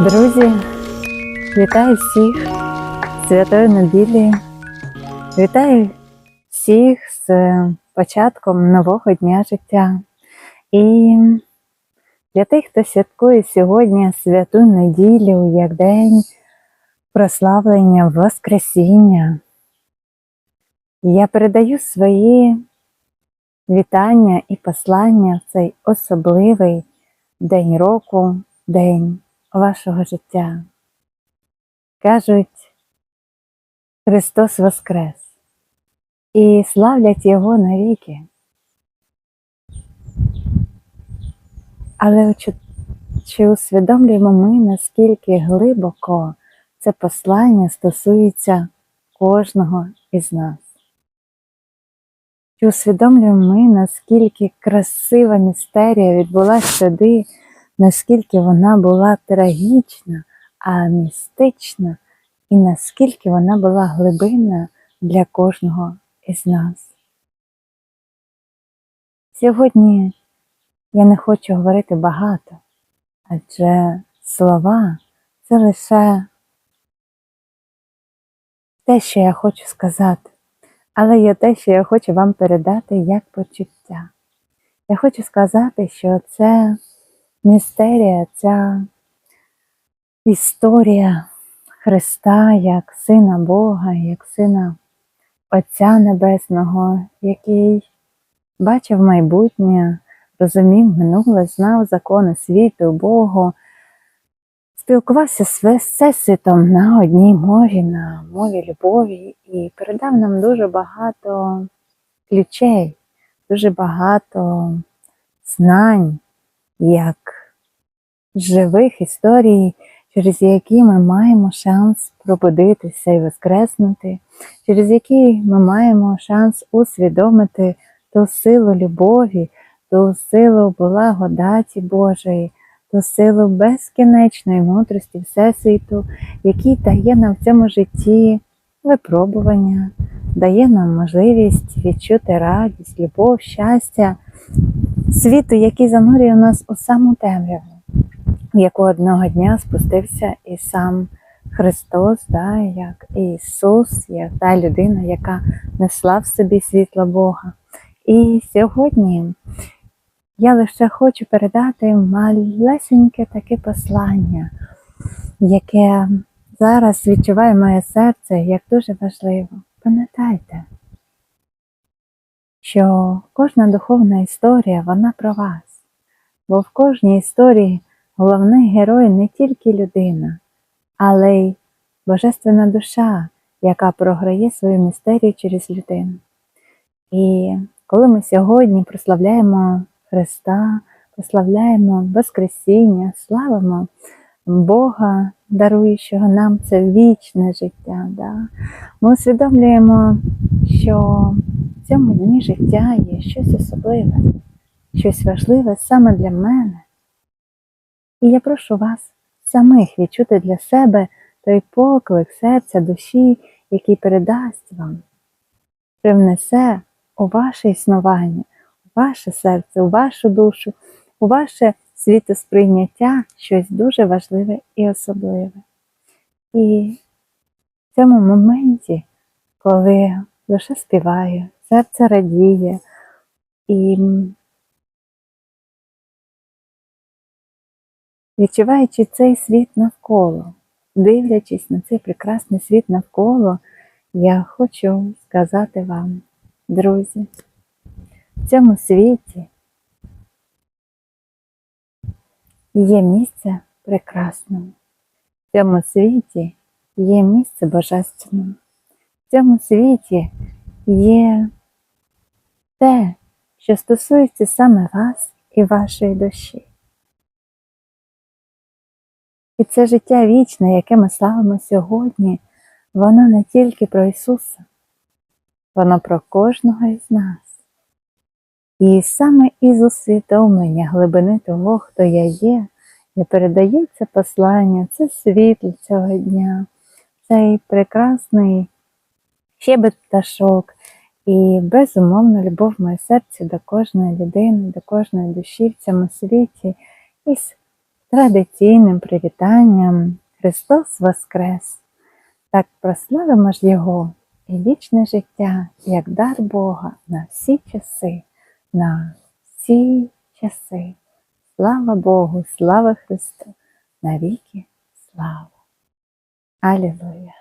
Друзі, вітаю всіх з святою неділею. Вітаю всіх з початком нового дня життя. І для тих, хто святкує сьогодні святу неділю як день прославлення Воскресіння, я передаю свої вітання і послання в цей особливий день року, день вашого життя. Кажуть, Христос Воскрес і славлять Його навіки. Але чи, усвідомлюємо ми, наскільки глибоко це послання стосується кожного із нас? Чи усвідомлюємо ми, наскільки красива містерія відбулася сюди, наскільки вона була трагічна, а містична, і наскільки вона була глибинна для кожного із нас? Сьогодні я не хочу говорити багато, адже слова це лише те, що я хочу сказати, але є те, що я хочу вам передати як почуття. Я хочу сказати, що це містерія, ця історія Христа як Сина Бога, як Сина Отця Небесного, який бачив майбутнє, розумів минуле, знав закони світу, Богу, спілкувався з Всесвітом на одній мові, на мові любові, і передав нам дуже багато ключей, дуже багато знань, як живих історій, через які ми маємо шанс пробудитися і воскреснути, через які ми маємо шанс усвідомити ту силу любові, ту силу благодаті Божої, ту силу безкінечної мудрості Всесвіту, який дає нам в цьому житті випробування, дає нам можливість відчути радість, любов, щастя, світу, який занурює нас у саму темряву, в яку одного дня спустився і сам Христос, да, як Ісус, як та людина, яка несла в собі світло Бога. І сьогодні я лише хочу передати малесеньке таке послання, яке зараз відчуває моє серце як дуже важливо. Пам'ятайте, що кожна духовна історія, вона про вас. Бо в кожній історії головний герой не тільки людина, але й божественна душа, яка програє свою містерію через людину. І коли ми сьогодні прославляємо Христа, прославляємо Воскресіння, славимо Бога, даруючого нам це вічне життя, да? ми усвідомлюємо, що в цьому дні життя є щось особливе, щось важливе саме для мене. І я прошу вас самих відчути для себе той поклик серця, душі, який передасть вам, привнесе у ваше існування, у ваше серце, у вашу душу, у ваше світосприйняття щось дуже важливе і особливе. І в цьому моменті, коли душа співає, серце радіє і відчуваючи цей світ навколо, дивлячись на цей прекрасний світ навколо, я хочу сказати вам, друзі, в цьому світі є місце прекрасному, в цьому світі є місце божественному, в цьому світі є те, що стосується саме вас і вашої душі. І це життя вічне, яке ми славимо сьогодні, воно не тільки про Ісуса, воно про кожного із нас. І саме із усвідомлення глибини того, хто я є, я передаю це послання, це світло цього дня, цей прекрасний щебет пташок і безумовно любов в моє серце до кожної людини, до кожної душі в цьому світі. І традиційним привітанням Христос Воскрес! Так прославимо ж Його і вічне життя, як дар Бога на всі часи, на всі часи. Слава Богу, слава Христу, навіки слава. Алілуя.